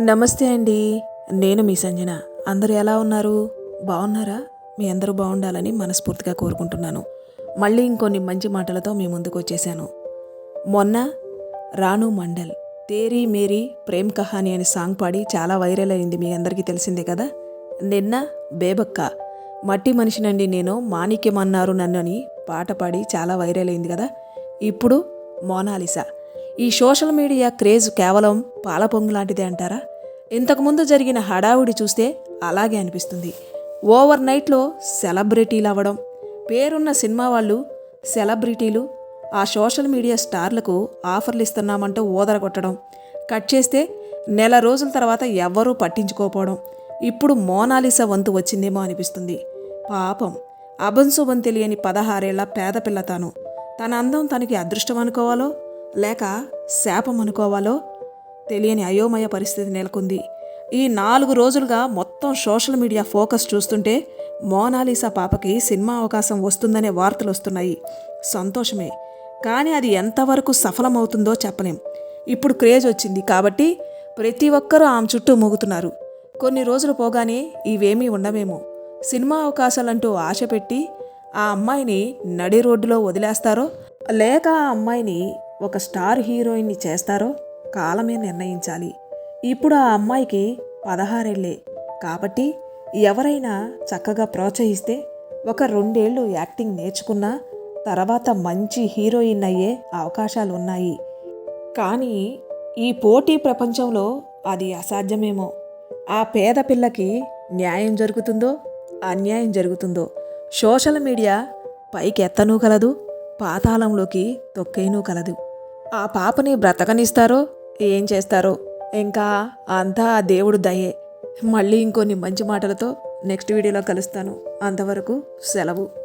నమస్తే అండి. నేను మీ సంజన. అందరూ ఎలా ఉన్నారు? బాగున్నారా? మీ అందరూ బాగుండాలని మనస్ఫూర్తిగా కోరుకుంటున్నాను. మళ్ళీ ఇంకొన్ని మంచి మాటలతో మీ ముందుకు వచ్చేసాను. మొన్న రాణు మండల్ తేరీ మేరీ ప్రేమ్ కహాని అనే సాంగ్ పాడి చాలా వైరల్ అయింది మీ అందరికీ తెలిసిందే కదా? నిన్న బేబక్క మట్టి మనిషినండి నేను మాణిక్యమన్నారు నన్ను అని పాట పాడి చాలా వైరల్ అయింది కదా? ఇప్పుడు మోనాలిసా. ఈ సోషల్ మీడియా క్రేజ్ కేవలం పాలపొంగు లాంటిదే అంటారా? ఇంతకుముందు జరిగిన హడావుడి చూస్తే అలాగే అనిపిస్తుంది. ఓవర్ నైట్లో సెలబ్రిటీలు అవ్వడం పేరున్న సినిమా వాళ్ళు సెలబ్రిటీలు ఆ సోషల్ మీడియా స్టార్లకు ఆఫర్లు ఇస్తున్నామంటూ ఊదరగొట్టడం కట్ చేస్తే నెల రోజుల తర్వాత ఎవ్వరూ పట్టించుకోపోవడం ఇప్పుడు మోనాలిసా వంతు వచ్చిందేమో అనిపిస్తుంది. పాపం అభంశుభం తెలియని పదహారేళ్ళ పేద పిల్ల తాను. తన అందం తనకి అదృష్టం అనుకోవాలో? లేక శాపం అనుకోవాలో? తెలియని అయోమయ పరిస్థితి నెలకొంది. ఈ నాలుగు రోజులుగా మొత్తం సోషల్ మీడియా ఫోకస్ చూస్తుంటే మోనాలిసా పాపకి సినిమా అవకాశం వస్తుందనే వార్తలు వస్తున్నాయి సంతోషమే. కానీ అది ఎంతవరకు సఫలమవుతుందో చెప్పలేం. ఇప్పుడు క్రేజ్ వచ్చింది కాబట్టి ప్రతి ఒక్కరూ ఆమె చుట్టూ మూగుతున్నారు. కొన్ని రోజులు పోగానే ఇవేమీ ఉండవేమో. సినిమా అవకాశాలంటూ ఆశ పెట్టి ఆ అమ్మాయిని నడి రోడ్డులో వదిలేస్తారో? లేక ఆ అమ్మాయిని ఒక స్టార్ హీరోయిన్ని చేస్తారో కాలమే నిర్ణయించాలి. ఇప్పుడు ఆ అమ్మాయికి పదహారేళ్ళే. కాబట్టి ఎవరైనా చక్కగా ప్రోత్సహిస్తే ఒక రెండేళ్ళు యాక్టింగ్ నేర్చుకున్నా తర్వాత మంచి హీరోయిన్ అయ్యే అవకాశాలు ఉన్నాయి కానీ ఈ పోటీ ప్రపంచంలో అది అసాధ్యమేమో. ఆ పేద పిల్లకి న్యాయం జరుగుతుందో అన్యాయం జరుగుతుందో సోషల్ మీడియా పైకి ఎత్తనూ కలదు పాతాళంలోకి తొక్కేనూ కలదు. ఆ పాపని బ్రతకనిస్తారో? ఏం చేస్తారో? ఇంకా అంతా ఆ దేవుడు దయే. మళ్ళీ ఇంకొన్ని మంచి మాటలతో నెక్స్ట్ వీడియోలో కలుస్తాను. అంతవరకు సెలవు.